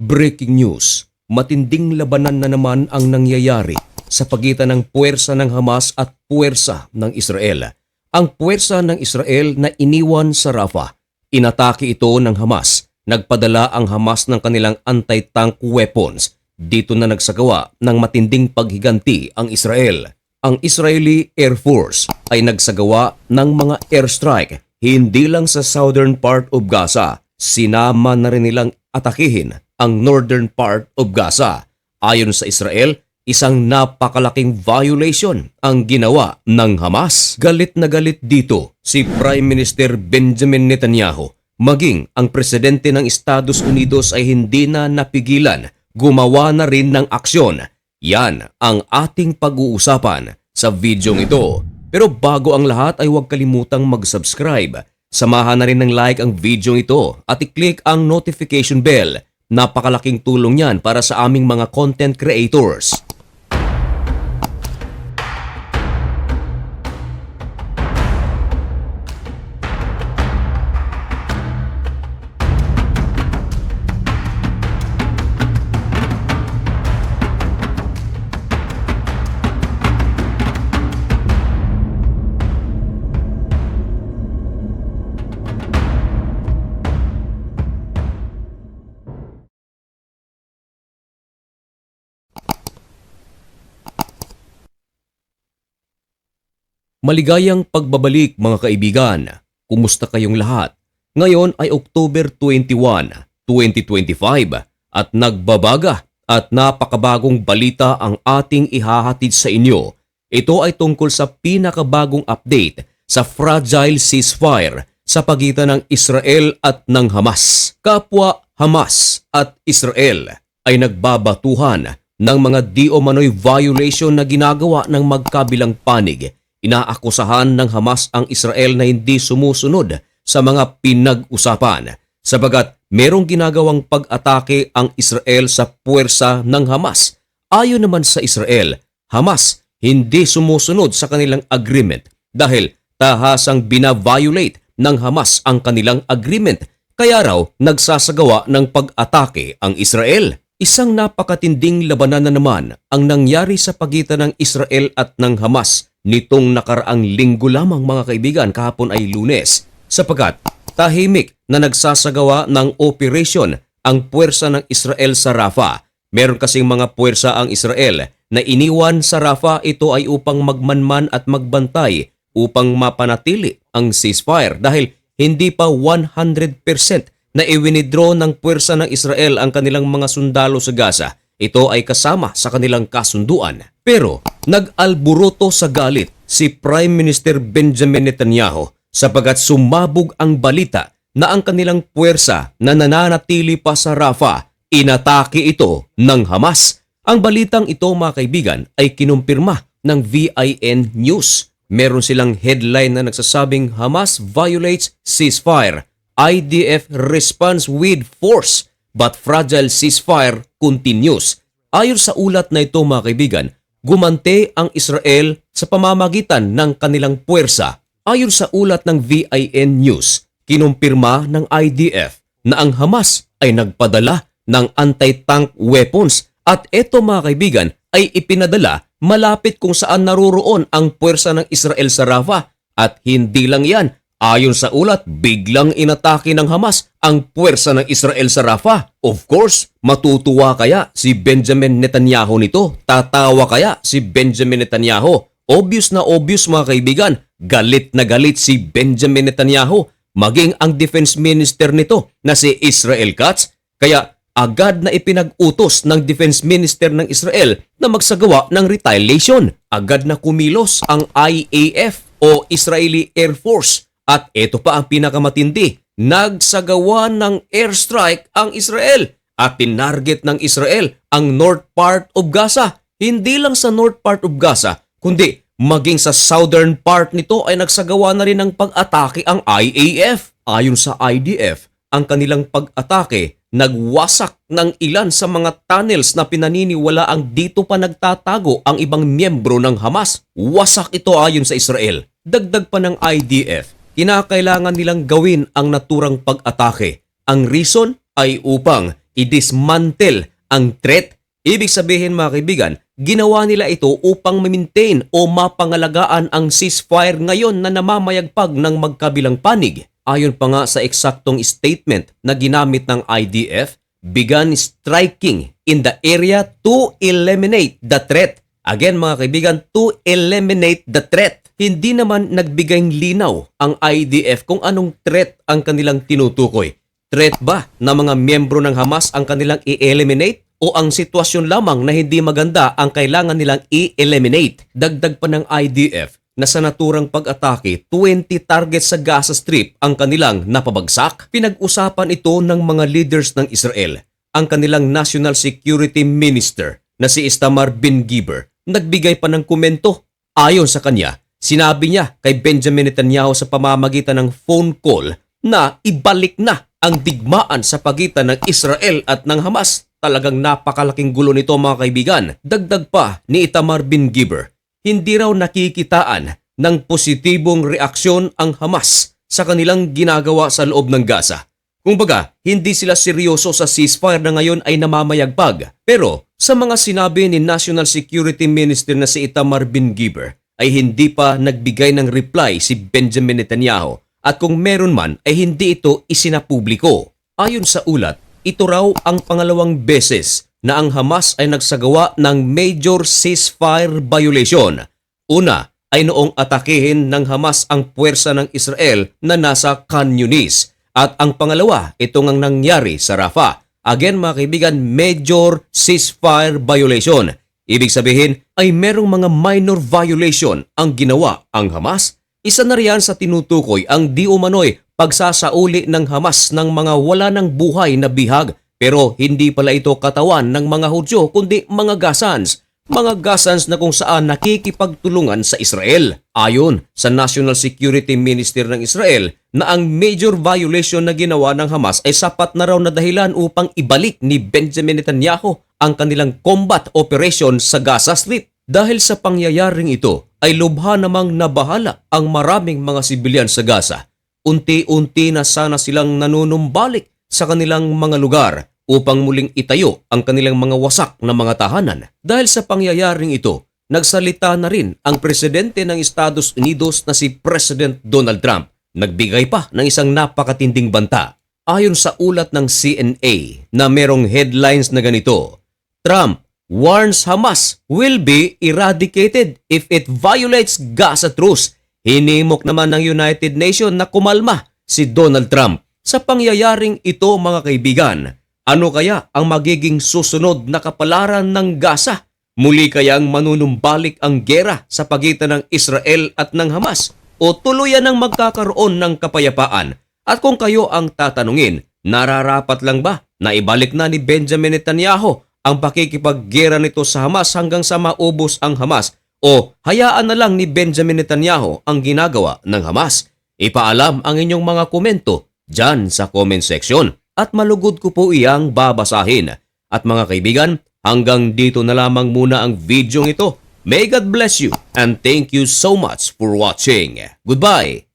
Breaking news, matinding labanan na naman ang nangyayari sa pagitan ng puwersa ng Hamas at puwersa ng Israel. Ang puwersa ng Israel na iniwan sa Rafah, inatake ito ng Hamas. Nagpadala ang Hamas ng kanilang anti-tank weapons. Dito na nagsagawa ng matinding paghiganti ang Israel. Ang Israeli Air Force ay nagsagawa ng mga airstrike hindi lang sa southern part of Gaza, sinama na rin nilang atakihin ang northern part of Gaza. Ayon sa Israel, isang napakalaking violation ang ginawa ng Hamas. Galit na galit dito si Prime Minister Benjamin Netanyahu. Maging ang presidente ng Estados Unidos ay hindi na napigilan, gumawa na rin ng aksyon. Yan ang ating pag-uusapan sa videong ito. Pero bago ang lahat ay huwag kalimutang mag-subscribe. Samahan na rin ng like ang video ito at i-click ang notification bell. Napakalaking tulong yan para sa aming mga content creators. Maligayang pagbabalik mga kaibigan. Kumusta kayong lahat? Ngayon ay October 21, 2025 at nagbabaga at napakabagong balita ang ating ihahatid sa inyo. Ito ay tungkol sa pinakabagong update sa fragile ceasefire sa pagitan ng Israel at ng Hamas. Kapwa Hamas at Israel ay nagbabatuhan ng mga di umano'y violation na ginagawa ng magkabilang panig inaakusahan ng Hamas ang Israel na hindi sumusunod sa mga pinag-usapan sabagat merong ginagawang pag-atake ang Israel sa puwersa ng Hamas. Ayon naman sa Israel, Hamas hindi sumusunod sa kanilang agreement dahil tahasang bina-violate ng Hamas ang kanilang agreement kaya raw nagsasagawa ng pag-atake ang Israel. Isang napakatinding labanan na naman ang nangyari sa pagitan ng Israel at ng Hamas nitong nakaraang linggo lamang mga kaibigan. Kahapon ay lunes. Sapagkat tahimik na nagsasagawa ng operation ang puwersa ng Israel sa Rafah. Meron kasing mga puwersa ang Israel na iniwan sa Rafah. Ito ay upang magmanman at magbantay upang mapanatili ang ceasefire. Dahil hindi pa 100% na iwinidraw ng puwersa ng Israel ang kanilang mga sundalo sa Gaza. Ito ay kasama sa kanilang kasunduan. Pero nag-alburoto sa galit si Prime Minister Benjamin Netanyahu sapagat sumabog ang balita na ang kanilang puwersa na nananatili pa sa Rafah, inatake ito ng Hamas. Ang balitang ito mga kaibigan ay kinumpirma ng VIN News. Meron silang headline na nagsasabing Hamas violates ceasefire. IDF responds with force but fragile ceasefire continues. Ayon sa ulat na ito mga kaibigan, gumante ang Israel sa pamamagitan ng kanilang puwersa. Ayon sa ulat ng VIN News, kinumpirma ng IDF na ang Hamas ay nagpadala ng anti-tank weapons at ito mga kaibigan ay ipinadala malapit kung saan naroroon ang puwersa ng Israel sa Rafah at hindi lang yan Ayon sa ulat, biglang inatake ng Hamas ang puwersa ng Israel sa Rafah. Of course, matutuwa kaya si Benjamin Netanyahu nito? Tatawa kaya si Benjamin Netanyahu? Obvious na obvious mga kaibigan, galit na galit si Benjamin Netanyahu maging ang defense minister nito na si Israel Katz. Kaya agad na ipinag-utos ng defense minister ng Israel na magsagawa ng retaliation. Agad na kumilos ang IAF o Israeli Air Force at ito pa ang pinakamatindi, nagsagawa ng airstrike ang Israel at tinarget ng Israel ang north part of Gaza. Hindi lang sa north part of Gaza, kundi maging sa southern part nito ay nagsagawa na rin ng pag-atake ang IAF. Ayon sa IDF, ang kanilang pag-atake nagwasak ng ilan sa mga tunnels na pinaniniwala ang dito pa nagtatago ang ibang miyembro ng Hamas. Wasak ito ayon sa Israel. Dagdag pa ng IDF, kinakailangan nilang gawin ang naturang pag-atake. Ang reason ay upang i-dismantle ang threat. Ibig sabihin mga kaibigan, ginawa nila ito upang ma-maintain o mapangalagaan ang ceasefire ngayon na namamayagpag ng magkabilang panig. Ayon pa nga sa eksaktong statement na ginamit ng IDF, began striking in the area to eliminate the threat. Again mga kaibigan, to eliminate the threat. Hindi naman nagbigay linaw ang IDF kung anong threat ang kanilang tinutukoy. Threat ba na mga miyembro ng Hamas ang kanilang i-eliminate? O ang sitwasyon lamang na hindi maganda ang kailangan nilang i-eliminate? Dagdag pa ng IDF na sa naturang pag-atake, 20 targets sa Gaza Strip ang kanilang napabagsak. Pinag-usapan ito ng mga leaders ng Israel. Ang kanilang National Security Minister na si Istamar bin Giber nagbigay pa ng komento. Ayon sa kanya, sinabi niya kay Benjamin Netanyahu sa pamamagitan ng phone call na ibalik na ang digmaan sa pagitan ng Israel at ng Hamas. Talagang napakalaking gulo nito mga kaibigan. Dagdag pa ni Itamar bin Giber, hindi raw nakikitaan ng positibong reaksyon ang Hamas sa kanilang ginagawa sa loob ng Gaza. Kumbaga, hindi sila seryoso sa ceasefire na ngayon ay namamayagpag. Pero sa mga sinabi ni National Security Minister na si Itamar bin Giber, ay hindi pa nagbigay ng reply si Benjamin Netanyahu at kung meron man ay hindi ito isinapubliko. Ayon sa ulat, ito raw ang pangalawang beses na ang Hamas ay nagsagawa ng major ceasefire violation. Una ay noong atakehin ng Hamas ang puwersa ng Israel na nasa Khan Yunis. At ang pangalawa, ito ngang nangyari sa Rafah. Again mga kaibigan, major ceasefire violation. Ibig sabihin ay merong mga minor violation ang ginawa ang Hamas. Isa na riyan sa tinutukoy ang di umano'y pagsasauli ng Hamas ng mga wala ng buhay na bihag pero hindi pala ito katawan ng mga Hudyo kundi mga Gazans. Mga Gazans na kung saan nakikipagtulungan sa Israel. Ayon sa National Security Minister ng Israel na ang major violation na ginawa ng Hamas ay sapat na raw na dahilan upang ibalik ni Benjamin Netanyahu ang kanilang combat operation sa Gaza Strip. Dahil sa pangyayaring ito ay lubha namang nabahala ang maraming mga sibilyan sa Gaza unti-unti na sana silang nanunumbalik sa kanilang mga lugar upang muling itayo ang kanilang mga wasak na mga tahanan. Dahil sa pangyayaring ito, nagsalita na rin ang presidente ng Estados Unidos na si President Donald Trump. Nagbigay pa ng isang napakatinding banta. Ayon sa ulat ng CNA na merong headlines na ganito, Trump warns Hamas will be eradicated if it violates Gaza truce Hinimok naman ng United Nations na kumalma si Donald Trump sa pangyayaring ito mga kaibigan. Ano kaya ang magiging susunod na kapalaran ng Gaza? Muli kayang manunumbalik ang gera sa pagitan ng Israel at ng Hamas? O tuluyan ang magkakaroon ng kapayapaan? At kung kayo ang tatanungin, nararapat lang ba na ibalik na ni Benjamin Netanyahu ang pakikipaggera nito sa Hamas hanggang sa maubos ang Hamas o hayaan na lang ni Benjamin Netanyahu ang ginagawa ng Hamas? Ipaalam ang inyong mga komento dyan sa comment section at malugod ko po iyang babasahin. At mga kaibigan, hanggang dito na lamang muna ang video ito. May God bless you and thank you so much for watching. Goodbye!